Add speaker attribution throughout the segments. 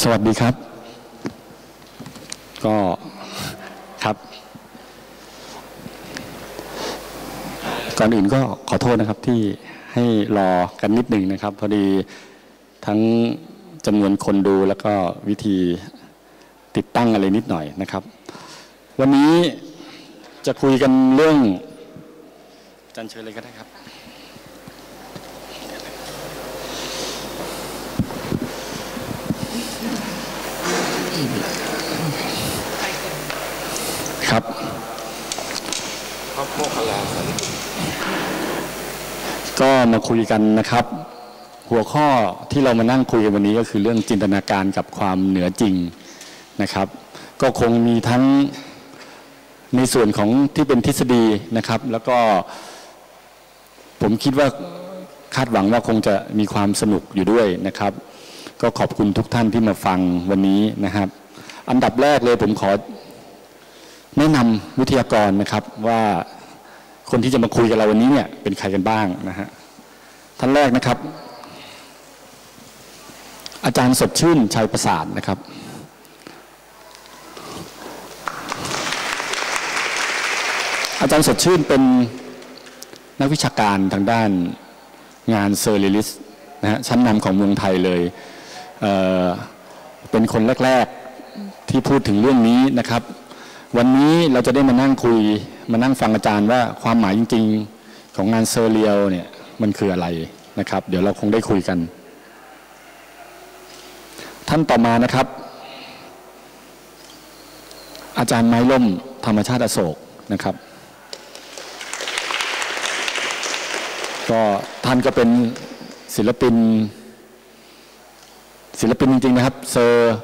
Speaker 1: สวัสดีครับ ก็ครับ ก่อนอื่นก็ขอโทษนะครับที่ให้รอกันนิดหนึ่งนะครับ พอดีทั้งจำนวนคนดูแล้วก็วิธีติดตั้งอะไรนิดหน่อยนะครับ วันนี้จะคุยกันเรื่องอาจันเชิญเลยก็ได้ครับ ครับ
Speaker 2: พระโมคคัลลาสันติ
Speaker 1: ก็มาคุยกันนะครับ หัวข้อที่เรามานั่งคุยกันวันนี้ก็คือเรื่องจินตนาการกับความเหนือจริงนะครับ ก็คงมีทั้งในส่วนของที่เป็นทฤษฎีนะครับ แล้วก็ผมคิดว่าคาดหวังว่าคงจะมีความสนุกอยู่ด้วยนะครับ ก็ขอบคุณทุกท่านที่มาฟังวันนี้นะครับ อันดับแรกเลยผมขอแนะนำวิทยากรนะครับว่าคนที่จะมาคุยกับเราวันนี้เนี่ยเป็นใครกันบ้างนะฮะท่านแรกนะครับ อาจารย์สดชื่นชัยประสาทนะครับ อาจารย์สดชื่นเป็นนักวิชาการทางด้านงานเซอร์เรลิสนะฮะชั้นนำของเมืองไทยเลย เอ่อเป็นคนแรก ๆที่พูดถึงเรื่องนี้นะครับ วันนี้เราจะได้มานั่งคุย มานั่งฟังอาจารย์ว่าความหมายจริง ๆ ของงานเซอร์เรียลเนี่ยมันคืออะไรนะครับ เดี๋ยวเราคงได้คุยกัน ท่านต่อมานะครับ อาจารย์ไม้ล่ม ธรรมชาติอโศกนะครับ ก็ท่านก็เป็นศิลปิน ศิลปินจริงๆนะครับเซอร์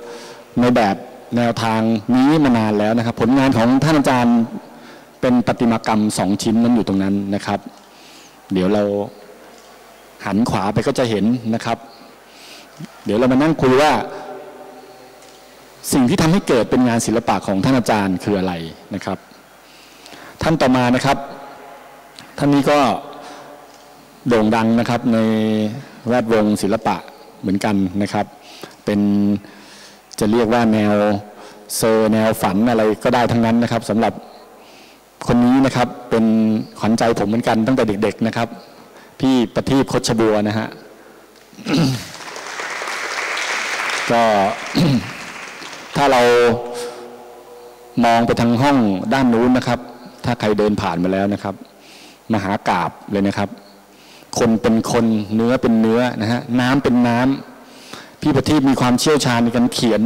Speaker 1: ในแบบแนวทางนี้มานานแล้วนะครับ ผลงานของท่านอาจารย์เป็นประติมากรรมสองชิ้นนั้นอยู่ตรงนั้นนะครับ เดี๋ยวเราหันขวาไปก็จะเห็นนะครับ เดี๋ยวเรามานั่งคุยว่า สิ่งที่ทำให้เกิดเป็นงานศิลปะของท่านอาจารย์คืออะไรนะครับ ท่านต่อมานะครับ ท่านนี้ก็โด่งดังนะครับในแวดวงศิลปะเหมือนกันนะครับ เป็นจะเรียกว่าแนวเซอร์แนวฝันอะไรก็ได้ทั้งนั้นนะครับสำหรับคนนี้นะครับเป็นขวัญใจผมเหมือนกันตั้งแต่เด็ก ๆนะครับ พี่ประทีปคชบัวนะฮะก็ถ้าเรามองไปทางห้องด้านนู้นนะครับ ถ้าใครเดินผ่านมาแล้วนะครับ มหากราบเลยนะครับ คนเป็นคนเนื้อเป็นเนื้อนะฮะน้ำเป็นน้ำ พี่ประทีปมีความเชี่ยวชาญในการเขียน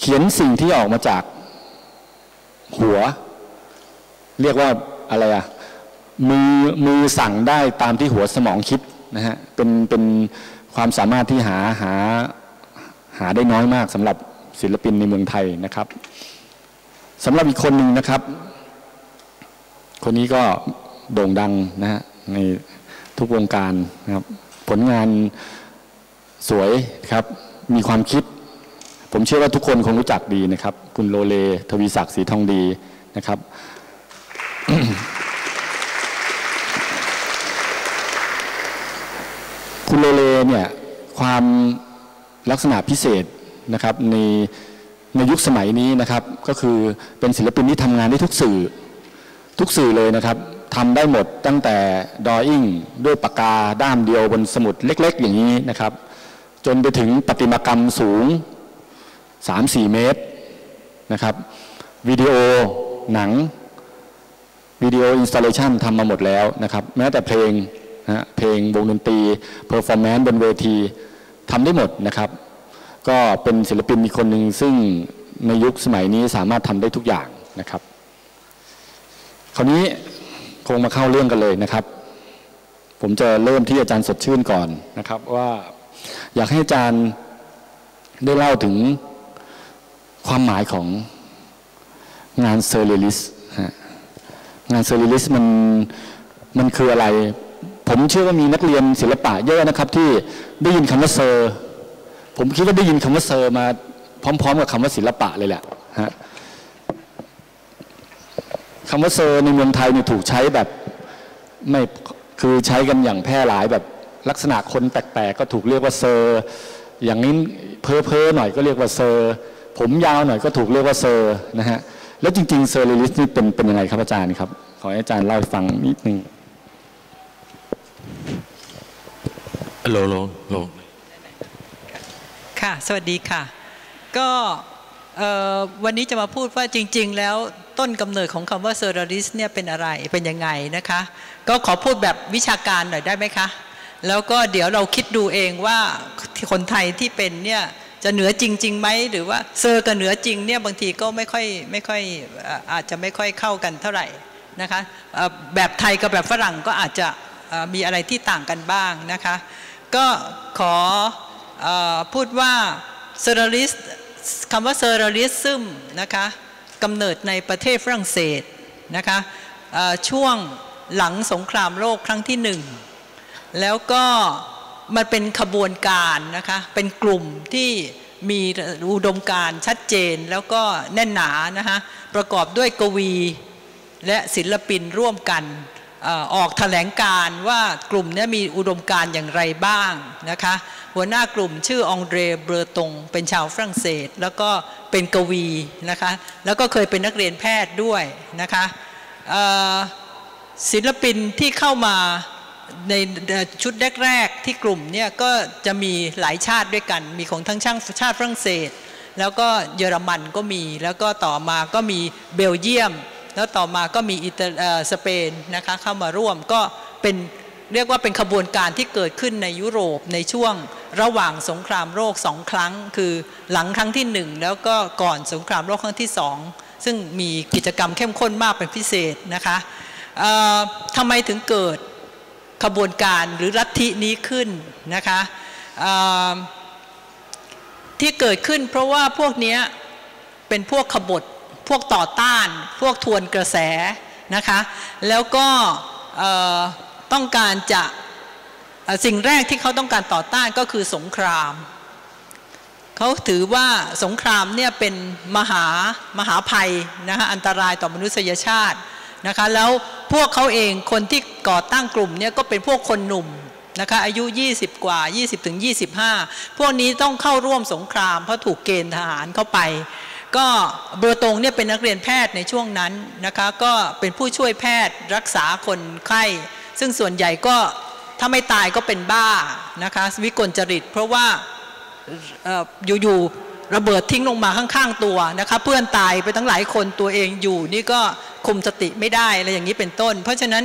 Speaker 1: เขียนสิ่งที่ออกมาจากหัว เรียกว่าอะไรอะมือมือสั่งได้ตามที่หัวสมองคิดนะฮะเป็นเป็นความสามารถที่หาหาหาได้น้อยมากสำหรับศิลปินในเมืองไทยนะครับสำหรับอีกคนหนึ่งนะครับ คนนี้ก็โด่งดังนะฮะในทุกวงการนะครับ ผลงาน สวยครับ มีความคิด ผมเชื่อว่าทุกคนคงรู้จักดีนะครับ คุณโลเล ทวีศักดิ์ศรีทองดีนะครับคุณโลเลเนี่ยความลักษณะพิเศษนะครับในในยุคสมัยนี้นะครับ ก็คือเป็นศิลปินที่ทำงานได้ทุกสื่อ ทุกสื่อเลยนะครับทำได้หมดตั้งแต่ดออิ่งด้วยปากกาด้ามเดียวบนสมุดเล็ก ๆ อย่างนี้นะครับ จนไปถึงประติมากรรมสูง 3-4 เมตรนะครับวิดีโอหนังวิดีโออินสตาเลชันทำมาหมดแล้วนะครับแม้แต่เพลงนะเพลงวงดนตรีเพอร์ฟอร์แมนซ์บนเวทีทำได้หมดนะครับ ก็เป็นศิลปินอีคนหนึ่งซึ่งในยุคสมัยนี้สามารถทำได้ทุกอย่างนะครับ คราวนี้คงมาเข้าเรื่องกันเลยนะครับ ผมจะเริ่มที่อาจารย์สดชื่นก่อนนะครับว่า อยากให้อาจารย์ได้เล่าถึงความหมายของงานเซอร์เรลิสงานเซอร์เรลิสมันมันคืออะไร ผมเชื่อว่ามีนักเรียนศิลปะเยอะนะครับ ที่ได้ยินคำว่าเซอร์ ผมคิดว่าได้ยินคำว่าเซอร์มาพร้อม ๆ กับคำว่าศิลปะเลยแหละฮะคำว่าเซอร์ในเมืองไทยเนี่ยถูกใช้แบบไม่คือใช้กันอย่างแพร่หลายแบบ ลักษณะคนแปลกๆก็ถูกเรียกว่าเซอร์อย่างนี้เพ้อเพ้อหน่อยก็เรียกว่าเซอร์ ผมยาวหน่อยก็ถูกเรียกว่าเซอร์นะฮะแล้วจริงๆเซอร์เรลิสนี่เป็นเป็นยังไงครับอาจารย์ครับขอให้อาจารย์เล่าให้ฟังนิดนึง
Speaker 2: โลโลโล
Speaker 3: ค่ะ สวัสดีค่ะ ก็เอ่อวันนี้จะมาพูดว่าจริง ๆ แล้วต้นกำเนิดของคำว่าเซอร์ริสเนี่ยเป็นอะไรเป็นยังไงนะคะ ก็ขอพูดแบบวิชาการหน่อยได้ไหมคะ แล้วก็เดี๋ยวเราคิดดูเองว่าคนไทยที่เป็นเนี่ยจะเหนือจริงๆไหมหรือว่าเซอร์กับเหนือจริงเนี่ยบางทีก็ไม่ค่อยไม่ค่อยอาจจะไม่ค่อยเข้ากันเท่าไหร่นะคะแบบไทยกับแบบฝรั่งก็อาจจะมีอะไรที่ต่างกันบ้างนะคะ ก็ขออพูดว่าเซอร์ริสคำว่าเซอร์ริซึมนะคะกำเนิดในประเทศฝรั่งเศสนะคะช่วงหลังสงครามโลกครั้งที่หนึ่ง แล้วก็มันเป็นขบวนการนะคะเป็นกลุ่มที่มีอุดมการชัดเจนแล้วก็แน่นหนานะคะประกอบด้วยกวีและศิลปินร่วมกันออออกแถลงการว่ากลุ่มนี้มีอุดมการอย่างไรบ้างนะคะหัวหน้ากลุ่มชื่อองเดรเบอร์ตงเป็นชาวฝรั่งเศส แล้วก็เป็นกวีนะคะแล้วก็เคยเป็นนักเรียนแพทย์ด้วยนะคะศิลปินที่เข้ามา ในชุดแรกๆที่กลุ่มเนี่ยก็จะมีหลายชาติด้วยกัน มีของทั้งช่างชาติฝรั่งเศส แล้วก็เยอรมันก็มีแล้วก็ต่อมาก็มีเบลเยียม แล้วต่อมาก็มีอิตาสเปนนะคะเข้ามาร่วมก็เป็นเรียกว่าเป็นขบวนการที่เกิดขึ้นในยุโรปในช่วงระหว่างสงครามโลกสองครั้ง คือหลังครั้งที่หนึ่งแล้วก็ก่อนสงครามโลกครั้งที่สองซึ่งมีกิจกรรมเข้มข้นมากเป็นพิเศษนะคะทำไมถึงเกิด ขบวนการหรือลัทธินี้ขึ้นนะคะที่เกิดขึ้นเพราะว่าพวกนี้เป็นพวกขบฏพวกต่อต้าน พวกทวนกระแสนะคะแล้วก็ต้องการจะสิ่งแรกที่เขาต้องการต่อต้านก็คือสงคราม เขาถือว่าสงครามเนี่ยเป็นมหามหาภัยนะคะอันตรายต่อมนุษยชาติ นะคะแล้วพวกเขาเองคนที่ก่อตั้งกลุ่มเนี่ยก็เป็นพวกคนหนุ่มนะคะอายุ 20 กว่า 20ถึง25 พวกนี้ต้องเข้าร่วมสงคราม เพราะถูกเกณฑ์ทหารเข้าไป ก็เบอร์ตงเนี่ยเป็นนักเรียนแพทย์ในช่วงนั้นนะคะก็เป็นผู้ช่วยแพทย์รักษาคนไข้ ซึ่งส่วนใหญ่ก็ถ้าไม่ตายก็เป็นบ้านะคะวิกลจริต เพราะว่าออยู่ๆระเบิดทิ้งลงมาข้างๆตัวนะคะเพื่อนตายไปทั้งหลายคนตัวเองอยู่นี่ก็ คุมสติไม่ได้อะไรอย่างนี้เป็นต้น เพราะฉะนั้น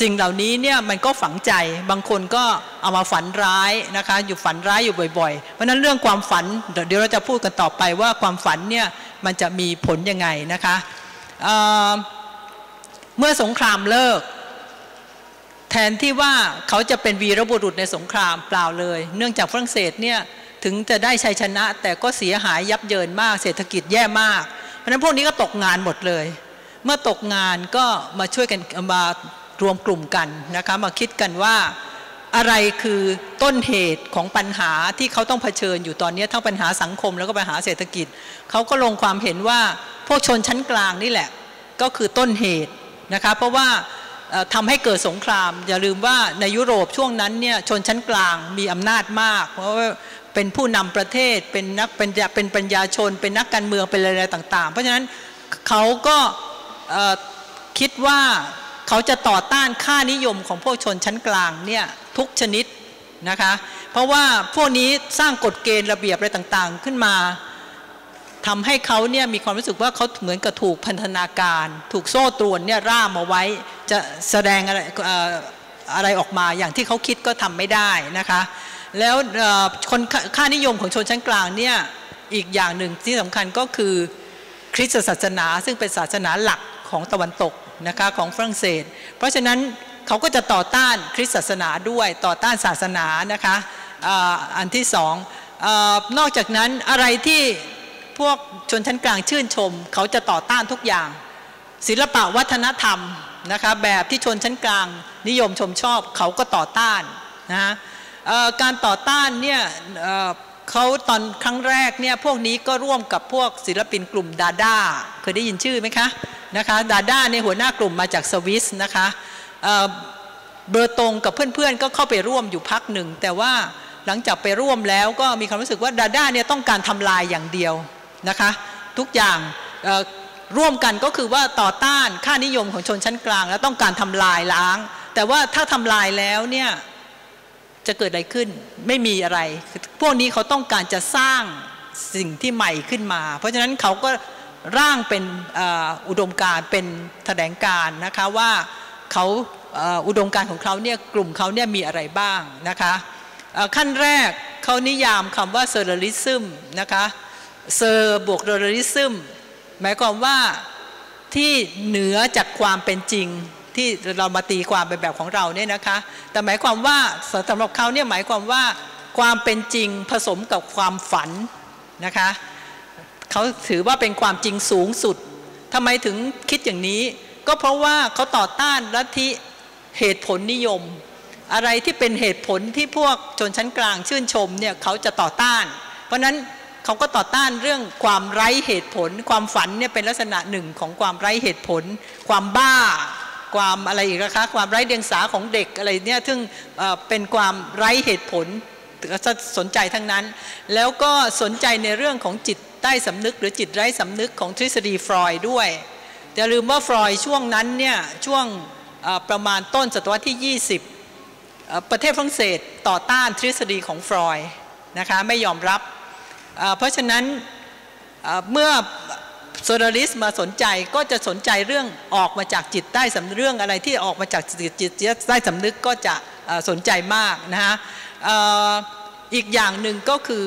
Speaker 3: สิ่งเหล่านี้เนี่ยมันก็ฝังใจบางคนก็เอามาฝันร้ายนะคะอยู่ฝันร้ายอยู่บ่อยๆ เพราะฉะนั้นเรื่องความฝันเดี๋ยวเราจะพูดกันต่อไปว่าความฝันเนี่ยมันจะมีผลยังไงนะคะเเมื่อสงครามเลิก แทนที่ว่าเขาจะเป็นวีรบุรุษในสงครามเปล่าเลย เนื่องจากฝรั่งเศสเนี่ยถึงจะได้ชัยชนะ แต่ก็เสียหายยับเยินมากเศรษฐกิจแย่มาก เพราะฉะนั้นพวกนี้ก็ตกงานหมดเลย เมื่อตกงานก็มาช่วยกันมารวมกลุ่มกันนะคะมาคิดกันว่าอะไรคือต้นเหตุของปัญหาที่เขาต้องเผชิญอยู่ตอนนี้ทั้งปัญหาสังคมแล้วก็ปัญหาเศรษฐกิจ เขาก็ลงความเห็นว่าพวกชนชั้นกลางนี่แหละ ก็คือต้นเหตุนะคะเพราะว่าเอ่อทำให้เกิดสงคราม อย่าลืมว่าในยุโรปช่วงนั้นเนี่ยชนชั้นกลางมีอำนาจมาก เพราะว่าเป็นผู้นำประเทศเป็นนักเป็นเป็นปัญญาชน เป็นนักการเมืองเป็นอะไรต่าง ๆ เพราะฉะนั้นเขาก็ คิดว่าเขาจะต่อต้านค่านิยมของพวกชนชั้นกลางเนี่ยทุกชนิดนะคะเพราะว่าพวกนี้สร้างกฎเกณฑ์ระเบียบอะไรต่างๆ ขึ้นมาทำให้เขาเนี่ยมีความรู้สึกว่าเขาเหมือนกับถูกพันธนาการ ถูกโซ่ตรวนเนี่ยร่ามเอาไว้จะแสดงอะไรออะไรออกมาอย่างที่เขาคิดก็ทำไม่ได้นะคะแล้วคนค่านิยมของชนชั้นกลางเนี่ยอีกอย่างหนึ่งที่สำคัญก็คือคริสตศาสนาซึ่งเป็นศาสนาหลัก ของตะวันตกนะคะของฝรั่งเศส เพราะฉะนั้นเขาก็จะต่อต้านคริสตศาสนาด้วยต่อต้านศาสนานะคะอันที่สองอนอกจากนั้นอะไรที่พวกชนชั้นกลางชื่นชม เขาจะต่อต้านทุกอย่าง ศิลปะวัฒนธรรมนะคะแบบที่ชนชั้นกลางนิยมชมชอบ เขาก็ต่อต้านนะะการต่อต้านเนี่ยเอ่อเขาตอนครั้งแรกเนี่ยพวกนี้ก็ร่วมกับพวกศิลปินกลุ่มดาด้าเคยได้ยินชื่อไหมคะ นะคะดาด้าเนี่ยหัวหน้ากลุ่มมาจากสวิสนะคะเเบอร์ตงกับเพื่อนๆก็เข้าไปร่วมอยู่พักหนึ่ง แต่ว่าหลังจากไปร่วมแล้วก็มีความรู้สึกว่าดาด้าเนี่ยต้องการทำลายอย่างเดียวนะคะทุกอย่างร่วมกันก็คือว่าต่อต้านค่านิยมของชนชั้นกลาง แล้วต้องการทำลายล้าง แต่ว่าถ้าทำลายแล้วเนี่ยจะเกิดอะไรขึ้นไม่มีอะไร พวกนี้เขาต้องการจะสร้างสิ่งที่ใหม่ขึ้นมา เพราะฉะนั้นเขาก็ ร่างเป็นอุดมการเป็นแถลงการนะคะว่าเขาอุดมการของเขาเนี่ยกลุ่มเขาเนี่ยมีอะไรบ้างนะคะขั้นแรกเขานิยามคำว่าเซอร์เรลิซึมนะคะเซอร์บวกเรอลิซึมหมายความว่าที่เหนือจากความเป็นจริงที่เรามาตีความเป็นแบบของเราเนี่ยนะคะแต่หมายความว่าสำหรับเขาเนี่ยหมายความว่าความเป็นจริงผสมกับความฝันนะคะ เขาถือว่าเป็นความจริงสูงสุดทำไมถึงคิดอย่างนี้ ก็เพราะว่าเขาต่อต้านลัทธิเหตุผลนิยม อะไรที่เป็นเหตุผลที่พวกชนชั้นกลางชื่นชมเนี่ยเขาจะต่อต้าน เพราะนั้นเขาก็ต่อต้านเรื่องความไร้เหตุผล ความฝันเนี่ยเป็นลักษณะหนึ่งของความไร้เหตุผล ความบ้า ความอะไรอีกนะคะความไร้เดียงสาของเด็กอะไรเนี่ยซึ่งเป็นความไร้เหตุผลสนใจทั้งนั้น แล้วก็สนใจในเรื่องของจิต ใต้สำนึกหรือจิตไร้สำนึกของทฤษฎีฟรอยด์ด้วยอย่าลืมว่าฟรอยด์ช่วงนั้นเนี่ยช่วงประมาณต้นศตวรรษที่ 20 ประเทศฝรั่งเศสต่อต้านทฤษฎีของฟรอยด์นะคะไม่ยอมรับ เพราะฉะนั้นเมื่อโซดาลิสมาสนใจก็จะสนใจเรื่องออกมาจากจิตใต้สำนึกเรื่องอะไรที่ออกมาจากจิตจิตใต้สำนึกก็จะสนใจมากนะฮะอีกอย่างหนึ่งก็คือ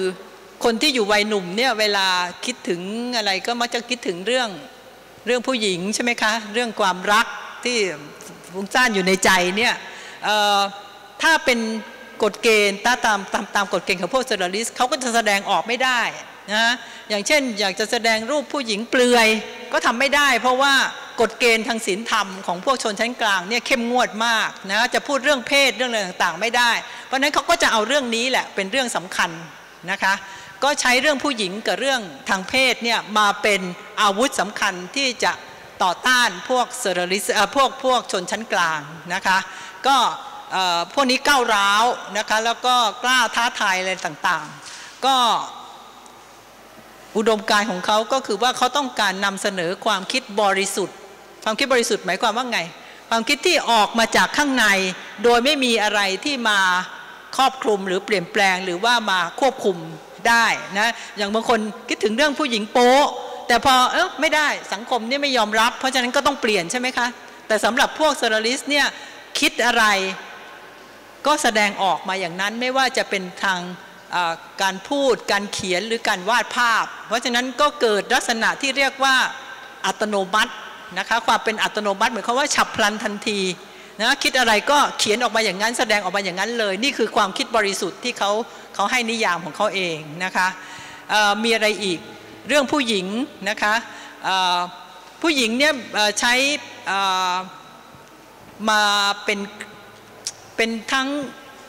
Speaker 3: คนที่อยู่วัยหนุ่มเนี่ยเวลาคิดถึงอะไรก็มักจะคิดถึงเรื่องเรื่องผู้หญิงใช่ไหมคะ เรื่องความรักที่ฟุ้งซ่านอยู่ในใจเนี่ยถ้าเป็นกฎเกณฑ์ตามตามตามตามกฎเกณฑ์ของพวกเซอร์ลิสเขาก็จะแสดงออกไม่ได้นะอย่างเช่น อยากจะแสดงรูปผู้หญิงเปลือยก็ทำไม่ได้ เพราะว่ากฎเกณฑ์ทางศีลธรรมของพวกชนชั้นกลางเนี่ยเข้มงวดมากนะจะพูดเรื่องเพศเรื่องอะไรต่างๆ ไม่ได้ เพราะฉะนั้นเขาก็จะเอาเรื่องนี้แหละเป็นเรื่องสำคัญนะคะ ก็ใช้เรื่องผู้หญิงกับเรื่องทางเพศเนี่ยมาเป็นอาวุธสำคัญที่จะต่อต้านพวกเซอร์ลิสพวกพวกชนชั้นกลางนะคะก็พวกนี้ก้าวร้าวนะคะแล้วก็กล้าท้าทายอะไรต่างๆ ก็อุดมการของเขาก็คือว่าเขาต้องการนำเสนอความคิดบริสุทธิ์ ความคิดบริสุทธิ์หมายความว่าไง ความคิดที่ออกมาจากข้างใน โดยไม่มีอะไรที่มาครอบคลุมหรือเปลี่ยนแปลงหรือว่ามาควบคุม ได้นะอย่างบางคนคิดถึงเรื่องผู้หญิงโป๊ะแต่พอเออไม่ได้สังคมนี่ไม่ยอมรับ เพราะฉะนั้นก็ต้องเปลี่ยนใช่ไหมคะ แต่สำหรับพวกเซอร์ลิสเนี่ยคิดอะไรก็แสดงออกมาอย่างนั้นไม่ว่าจะเป็นทางการพูดการเขียนหรือการวาดภาพ เพราะฉะนั้นก็เกิดลักษณะที่เรียกว่าอัตโนมัตินะคะความเป็นอัตโนมัติเหมายควาว่าฉับพลันทันที นะคิดอะไรก็เขียนออกมาอย่างนั้น แสดงออกมาอย่างนั้นเลย นี่คือความคิดบริสุทธิ์ที่เขาเขาให้นิยามของเขาเองนะคะมีอะไรอีกเรื่องผู้หญิงนะคะผู้หญิงเนี่ยใช้มาเป็นเป็นทั้ง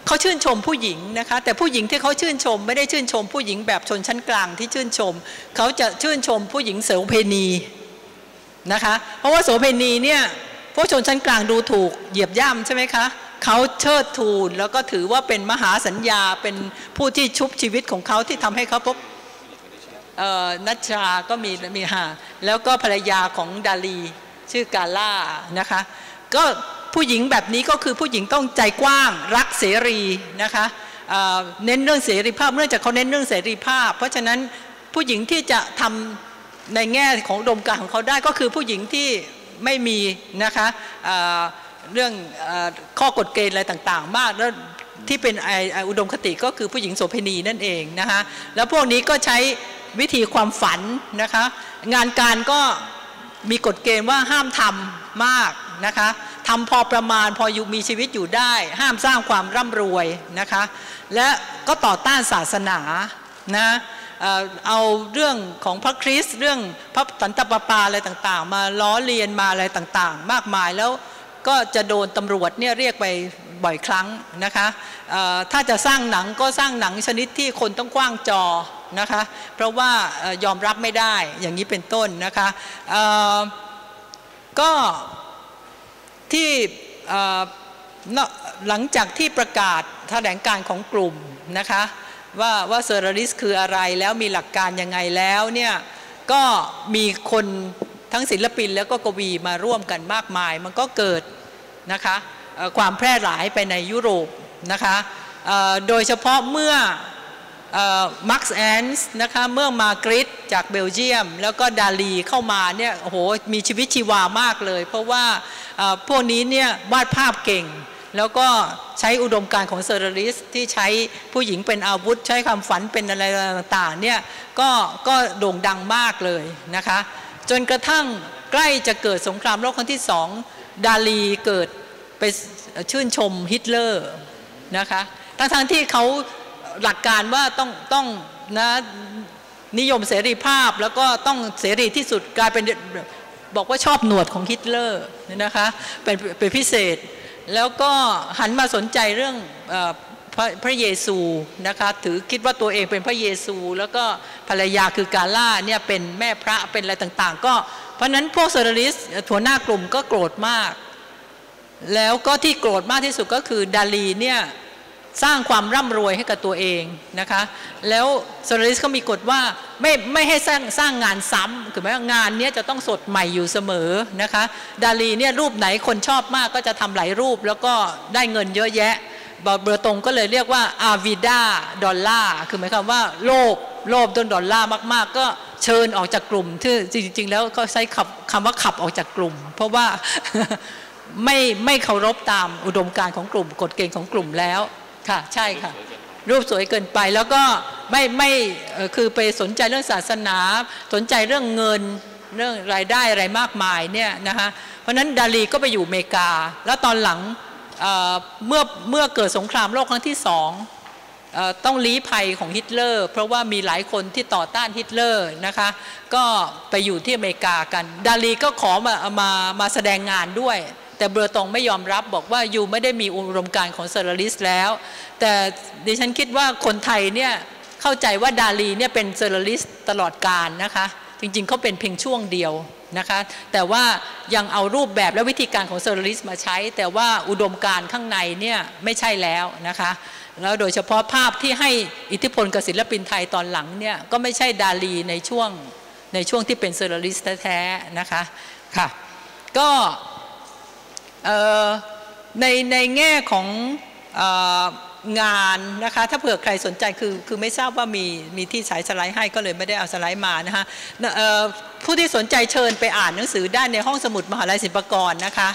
Speaker 3: เขาชื่นชมผู้หญิงนะคะแต่ผู้หญิงที่เขาชื่นชม ไม่ได้ชื่นชม ผู้หญิงแบบชนชั้นกลางที่ชื่นชม เขาจะชื่นชมผู้หญิงโสเพณีนะคะเพราะว่าโสเพณีเนี่ย พวกชนชั้นกลางดูถูกเหยียบย่ำใช่ไหมคะเขาเชิดทูนแล้วก็ถือว่าเป็นมหาสัญญาเป็นผู้ที่ชุบชีวิตของเขาที่ทำให้เขาพบนัชชาก็มีมีฮะแล้วก็ภรรยาของดาลีชื่อกาล่านะคะก็ผู้หญิงแบบนี้ก็คือผู้หญิงต้องใจกว้างรักเสรีนะคะเเน้นเรื่องเสรีภาพเนื่องจากเขาเน้นเรื่องเสรีภาพ เพราะฉะนั้นผู้หญิงที่จะทำในแง่ของดมการของเขาได้ก็คือผู้หญิงที่ ไม่มีนะคะเเรื่องอข้อกฎเกณฑ์อะไรต่างๆ มากแล้วที่เป็นอ,อ,อุดมคติก็คือผู้หญิงโสเภณีนั่นเองนะคะแล้วพวกนี้ก็ใช้วิธีความฝันนะคะงานการก็มีกฎเกณฑ์ว่าห้ามทำมากนะคะทำพอประมาณพออยู่มีชีวิตอยู่ได้ ห้ามสร้างความร่ำรวยนะคะและก็ต่อต้านศาสนานะ เอาเรื่องของพระคริสต์เรื่องพระสันตปาปาอะไรต่างๆ มาล้อเลียนมาอะไรต่างๆ มากมายแล้วก็จะโดนตำรวจเนี่ยเรียกไปบ่อยครั้งนะคะถ้าจะสร้างหนังก็สร้างหนังชนิดที่คนต้องกว้างจอนะคะเพราะว่ายอมรับไม่ได้อย่างนี้เป็นต้นนะคะก็ที่หลังจากที่ประกาศแถลงการของกลุ่มนะคะ ว่าว่าเซอร์ริสคืออะไรแล้วมีหลักการยังไงแล้วเนี่ยก็มีคนทั้งศิลปินแล้วก็กวีมาร่วมกันมากมาย มันก็เกิดนะคะความแพร่หลายไปในยุโรปนะคะโดยเฉพาะเมื่อมักซ์แอนส์นะคะเมื่อมากริตจากเบลเยียม แล้วก็ดาลีเข้ามาเนี่ยโอ้โหมีชีวิตชีวามากเลย เพราะว่าพวกนี้เนี่ยวาดภาพเก่ง แล้วก็ใช้อุดมการของเซอร์ริสที่ใช้ผู้หญิงเป็นอาวุธ ใช้ความฝันเป็นอะไรต่างๆเนี่ยก็ก็โด่งดังมากเลยนะคะ จนกระทั่งใกล้จะเกิดสงครามโลกครั้งที่สองดาลีเกิดไปชื่นชมฮิตเลอร์นะคะทั้งๆที่เขาหลักการว่าต้องต้องนะนิยมเสรีภาพแล้วก็ต้องเสรีที่สุดกลายเป็นบอกว่าชอบหนวดของฮิตเลอร์นะคะเป็นเป็นพิเศษ แล้วก็หันมาสนใจเรื่องอพระพระเยซูนะคะถือคิดว่าตัวเองเป็นพระเยซู แล้วก็ภรรยาคือกาล่าเนี่ยเป็นแม่พระเป็นอะไรต่างๆ ก็เพราะนั้นพวกเซอร์ริสถัวหน้ากลุ่มก็โกรธมาก แล้วก็ที่โกรธมากที่สุดก็คือดาลีเนี่ย สร้างความร่ำรวยให้กับตัวเองนะคะแล้วโซลิสเขามีกฎว่าไม่ไม่ให้สร้างสร้างงานซ้ำคือหมายว่างานเนี้ยจะต้องสดใหม่อยู่เสมอนะคะดาลีเนี่ยรูปไหนคนชอบมากก็จะทำหลายรูปแล้วก็ได้เงินเยอะแยะเบอร์ตรงก็เลยเรียกว่าอาวิดาดอลลาร์คือหมายความว่าโลภโลภจนดอลลาร์มาก ๆ ก็เชิญออกจากกลุ่มที่จริง ๆ แล้วก็ใช้คำคำว่าขับออกจากกลุ่ม เพราะว่าไม่ไม่เคารพตามอุดมการณ์ของกลุ่มกฎเกณฑ์ของกลุ่มแล้ว ค่ะใช่ค่ะ รูปสวยเกินไปแล้วก็ไม่ไม่เอ่อคือไปสนใจเรื่องศาสนา สนใจเรื่องเงินเรื่องรายได้อะไรมากมายเนี่ยนะคะเพราะฉะนั้นดาลีก็ไปอยู่อเมริกา แล้วตอนหลังเอ่อเมื่อเมื่อเกิดสงครามโลกครั้งที่สองเอ่อต้องลี้ภัยของฮิตเลอร์ เพราะว่ามีหลายคนที่ต่อต้านฮิตเลอร์นะคะ ก็ไปอยู่ที่อเมริกากัน ดาลีก็ขอมามามาแสดงงานด้วย แต่เบอร์ตองไม่ยอมรับบอกว่ายูไม่ได้มีอุดมการณ์ของเซอร์ลิสแล้ว แต่ดิฉันคิดว่าคนไทยเนี่ยเข้าใจว่าดาลีเนี่ยเป็นเซอร์ลิสตลอดการนะคะ จริงๆเขาเป็นเพียงช่วงเดียวนะคะแต่ว่ายังเอารูปแบบและวิธีการของเซอร์ลิสมาใช้ แต่ว่าอุดมการณ์ข้างในเนี่ยไม่ใช่แล้วนะคะแล้วโดยเฉพาะภาพที่ให้อิทธิพลกับศิลปินไทยตอนหลังเนี่ยก็ไม่ใช่ดาลีในช่วงในช่วงที่เป็นเซอร์ลิสแท้ๆนะคะค่ะก็ ในในแง่ขององานนะคะถ้าเผื่อใครสนใจคือคือไม่ทราบว่ามีมีที่ฉายสไลด์ให้ก็เลยไม่ได้เอาสไลด์มานะคะผู้ที่สนใจเชิญไปอ่านหนังสือได้ในห้องสมุดมหาลัยศิลปากรนะคะ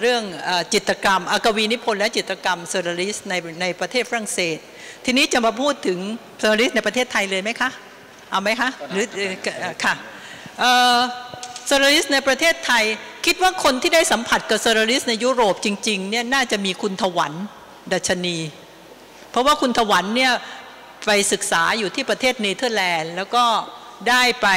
Speaker 3: เรื่องอจิตรกรรมอากวีนิพนธ์และจิตรกรรมเซอร์ลิสในในประเทศฝรั่งเศส ทีนี้จะมาพูดถึงเซอร์ลิสในประเทศไทยเลยไหมคะเอาไหมคะหรือค่ะเอ่อเซอร์ริสในประเทศไทย คิดว่าคนที่ได้สัมผัสกับเซอร์ริสในยุโรปจริงๆเนี่ยน่าจะมีคุณถวันดัชนี เพราะว่าคุณถวันเนี่ยไปศึกษาอยู่ที่ประเทศเนเธอร์แลนด์ แล้วก็ได้ไป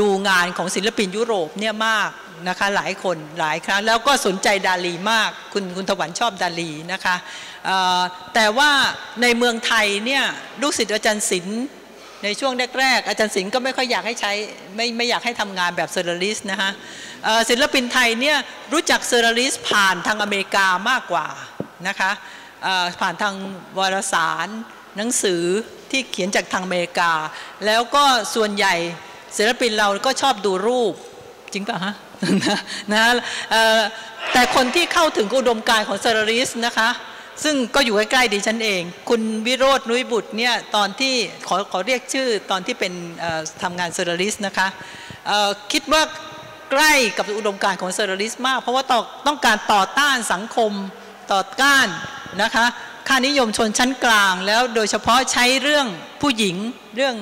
Speaker 3: ดูงานของศิลปินยุโรปเนี่ยมากนะคะหลายคนหลายครั้งแล้วก็สนใจดาลีมากคุณคุณถวันชอบดาลีนะคะแต่ว่าในเมืองไทยเนี่ยลูกศิษย์อาจารย์ศิลป์ในช่วงแรกๆอาจารย์สิงห์ก็ไม่ค่อยอยากให้ใช้ไม่ไม่อยากให้ทำงานแบบเซอร์ลิสนะฮะ ศิลปินไทยเนี่ยรู้จักเซอร์ลิสผ่านทางอเมริกามากกว่านะคะผ่านทางวารสารหนังสือที่เขียนจากทางอเมริกา แล้วก็ส่วนใหญ่ศิลปินเราก็ชอบดูรูปจริงป่ะฮะนะแต่คนที่เข้าถึงอุดมการของเซอร์ลิสนะคะซึ่งก็อยู่ใกล้ๆดิฉันเอง คุณวิโรธนุ้ยบุตรเนี่ยตอนที่ขอขอเรียกชื่อตอนที่เป็นทำงานเซอร์ลิสนะคะคิดว่า ใกล้กับอุดมการณ์ของเซอร์ลิสมาก เพราะว่าต้องต้องการต่อต้านสังคมต่อต้านนะคะค่านิยมชนชั้นกลาง แล้วโดยเฉพาะใช้เรื่องผู้หญิงเรื่อง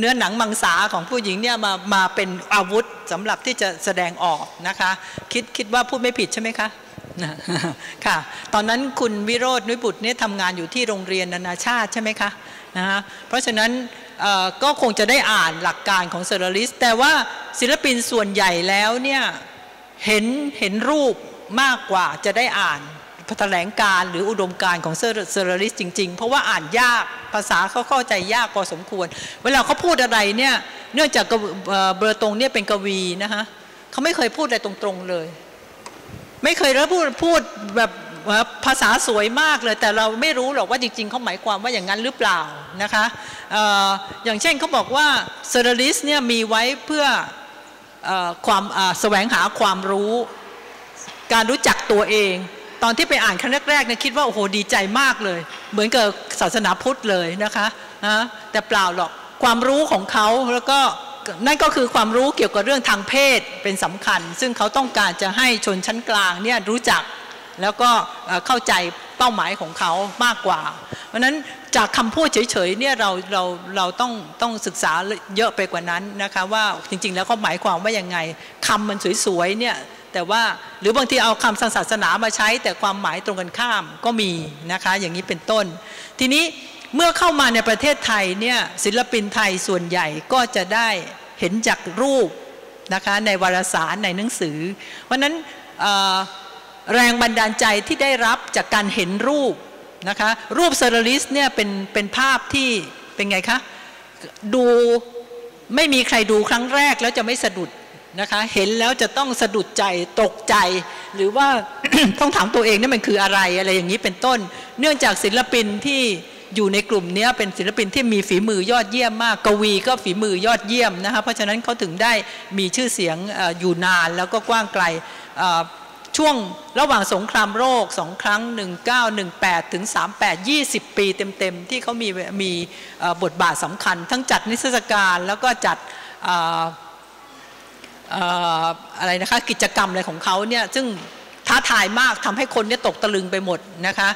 Speaker 3: เนื้อหนังมังสาของผู้หญิงเนี่ยมามาเป็นอาวุธสำหรับที่จะแสดงออกนะคะ คิดคิดว่าพูดไม่ผิดใช่ไหมคะค่ะ ตอนนั้นคุณวิโรธนุ้ยบุตรเนี่ยทำงานอยู่ที่โรงเรียนนานาชาติใช่ไหมคะนะฮะเพราะฉะนั้นก็คงจะได้อ่านหลักการของเซอร์ลิสแต่ว่าศิลปินส่วนใหญ่แล้วเนี่ยเห็นเห็นรูปมากกว่าจะได้อ่านแถลงการหรืออุดมการของเซอร์ร์ลิสจริง ๆ เพราะว่าอ่านยากภาษาเขาเข้าใจยากพอสมควร เวลาเขาพูดอะไรเนี่ยเนื่องจากเบอร์ตรงเนี่ยเป็นกวีนะคะเขาไม่เคยพูดอะไรตรงๆเลย ไม่เคยแล้วพูดพูดแบบ ภาษาสวยมากเลย แต่เราไม่รู้หรอกว่าจริงๆเขาหมายความว่าอย่างนั้นหรือเปล่านะคะออย่างเช่นเขาบอกว่าเซอร์ลิสเนี่ยมีไว้เพื่ออความแสวงหาความรู้ การรู้จักตัวเอง ตอนที่ไปอ่านครั้งแรกๆเนี่ยคิดว่าโอ้โหดีใจมากเลย เหมือนกับศาสนาพุทธเลยนะคะนะแต่เปล่าหรอกความรู้ของเขาแล้วก็นั่นก็คือความรู้เกี่ยวกับเรื่องทางเพศเป็นสำคัญ ซึ่งเขาต้องการจะให้ชนชั้นกลางเนี่ยรู้จัก แล้วก็เข้าใจเป้าหมายของเขามากกว่า เพราะนั้นจากคำพูดเฉยๆเนี่ยเราเราเราต้องต้องศึกษาเยอะไปกว่านั้นนะคะว่าจริงๆ แล้วเขาหมายความว่ายังไงคำมันสวยๆเนี่ยแต่ว่าหรือบางทีเอาคำทางศาสนามาใช้ แต่ความหมายตรงกันข้ามก็มีนะคะอย่างนี้เป็นต้น ทีนี้เมื่อเข้ามาในประเทศไทยเนี่ยศิลปินไทยส่วนใหญ่ก็จะได้เห็นจากรูปนะคะในวารสารในหนังสือ เพราะนั้นเแรงบันดาลใจที่ได้รับจากการเห็นรูปนะคะรูปเซอร์ลิสเนี่ยเป็นเป็นภาพที่เป็นไงคะดูไม่มีใครดูครั้งแรกแล้วจะไม่สะดุดนะคะเห็นแล้วจะต้องสะดุดใจตกใจ หรือว่าต้องถามตัวเองนี่มันคืออะไรอะไรอย่างนี้เป็นต้น เนื่องจากศิลปินที่อยู่ในกลุ่มนี้เป็นศิลปินที่มีฝีมือยอดเยี่ยมมาก กวีก็ฝีมือยอดเยี่ยมนะคะเพราะฉะนั้นเขาถึงได้มีชื่อเสียงอยู่นานแล้วก็กว้างไกล ช่วงระหว่างสงครามโรคสองครั้ง 1918 ถึง 38 20 ปีเต็มๆ ที่เขามีมีบทบาทสำคัญ ทั้งจัดนิทรรศการแล้วก็จัดอะไรนะคะกิจกรรมอะไรของเขาเนี่ยซึ่งท้าทายมากทำให้คนเนี่ยตกตะลึงไปหมดนะคะ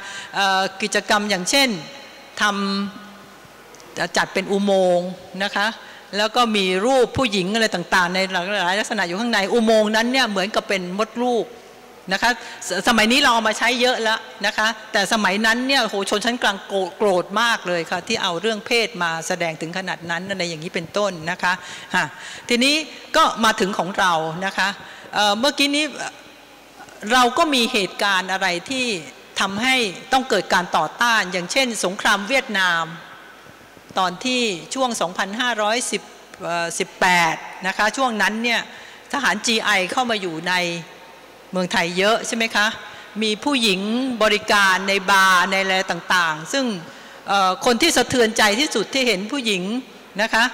Speaker 3: กิจกรรมอย่างเช่นทำจัดเป็นอุโมงค์นะคะแล้วก็มีรูปผู้หญิงอะไรต่างๆ ในหลายลักษณะอยู่ข้างในอุโมงค์นั้นเนี่ยเหมือนกับเป็นมดลูก นะคะสสมัยนี้เราเอามาใช้เยอะแล้วนะคะ แต่สมัยนั้นเนี่ยโหชนชั้นกลางโกรธมากเลยค่ะ ที่เอาเรื่องเพศมาแสดงถึงขนาดนั้นอะไรอย่างนี้เป็นต้นนะคะฮะทีนี้ก็มาถึงของเรานะคะเเมื่อกี้นี้เราก็มีเหตุการณ์อะไรที่ทำให้ต้องเกิดการต่อต้าน อย่างเช่น สงครามเวียดนาม ตอนที่ช่วง 2518 นะคะ ช่วงนั้นเนี่ยทหาร GI เข้ามาอยู่ใน เมืองไทยเยอะใช่ไหมคะ มีผู้หญิงบริการในบาร์ในอะไรต่างๆ ซึ่งคนที่สะเทือนใจที่สุดที่เห็นผู้หญิงนะคะ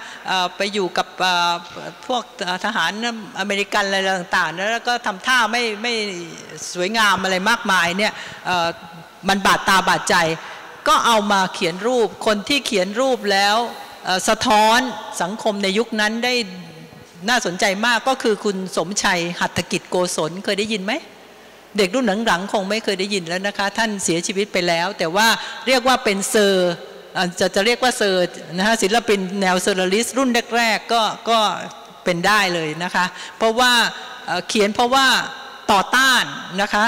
Speaker 3: ไปอยู่กับพวกทหารอเมริกันอะไรต่างๆ แล้วก็ทำท่าไม่ไม่สวยงามอะไรมากมายเนี่ยมันบาดตาบาดใจ ก็เอามาเขียนรูปคนที่เขียนรูปแล้วสะท้อนสังคมในยุคนั้นได้ น่าสนใจมากก็คือคุณสมชัยหัตถกิจโกศลเคยได้ยินไหม เด็กรุ่นหลังๆคงไม่เคยได้ยินแล้วนะคะ ท่านเสียชีวิตไปแล้ว แต่ว่าเรียกว่าเป็นเซอร์จะจะเรียกว่าเซอร์นะฮะศิลปินแนวเซอร์ลิสรุ่นแรกๆก็ก็เป็นได้เลยนะคะ เพราะว่าเขียนเพราะว่าต่อต้านนะคะ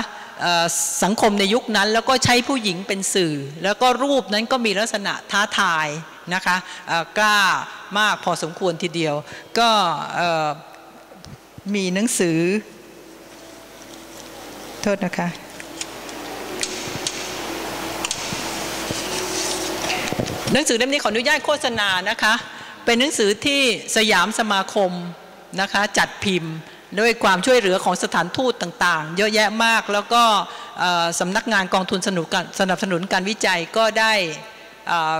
Speaker 3: สังคมในยุคนั้นแล้วก็ใช้ผู้หญิงเป็นสื่อ แล้วก็รูปนั้นก็มีลักษณะท้าทายนะคะกล้า มากพอสมควรทีเดียว ก็มีหนังสือ โทษนะคะหนังสือเล่มนี้ขออนุญาตโฆษณานะคะ เป็นหนังสือที่สยามสมาคมนะคะจัดพิมพ์ด้วยความช่วยเหลือของสถานทูตต่างๆ เยอะแยะมากแล้วก็สำนักงานกองทุนสนับสนุนการวิจัยก็ได้อ่อ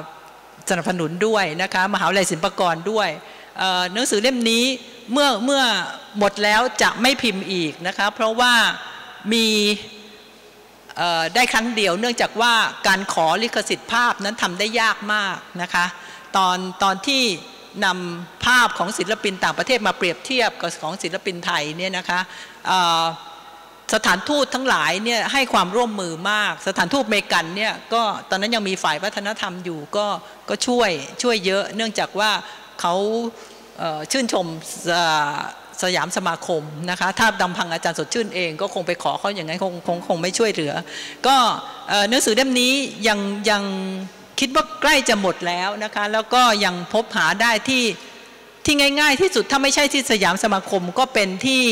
Speaker 3: สนับสนุนด้วยนะคะมหาวิทยาลัยศิลปากรด้วยหนังสือเล่มนี้เมื่อเมื่อหมดแล้วจะไม่พิมพ์อีกนะคะเพราะว่ามีได้ครั้งเดียว เนื่องจากว่าการขอลิขสิทธิ์ภาพนั้นทำได้ยากมากนะคะตอนตอนที่นำภาพของศิลปินต่างประเทศมาเปรียบเทียบกับของศิลปินไทยเนี่ยนะคะ สถานทูตทั้งหลายเนี่ยให้ความร่วมมือมาก สถานทูตเมกันเนี่ยก็ตอนนั้นยังมีฝ่ายวัฒนธรรมอยู่ก็ก็ช่วยช่วยเยอะ เนื่องจากว่าเขาเชื่นชมสยามสมาคมนะคะถ้าดำพังอาจารย์สดชื่นเอง ก็คงไปขอเขาอย่างนั้นคงคงคงไม่ช่วยเหลือ ก็เอ่อหนังสือเล่มนี้ยังยังคิดว่าใกล้จะหมดแล้วนะคะแล้วก็ยังพบหาได้ที่ที่ง่าย ๆ ที่สุดถ้าไม่ใช่ที่สยามสมาคมก็เป็นที่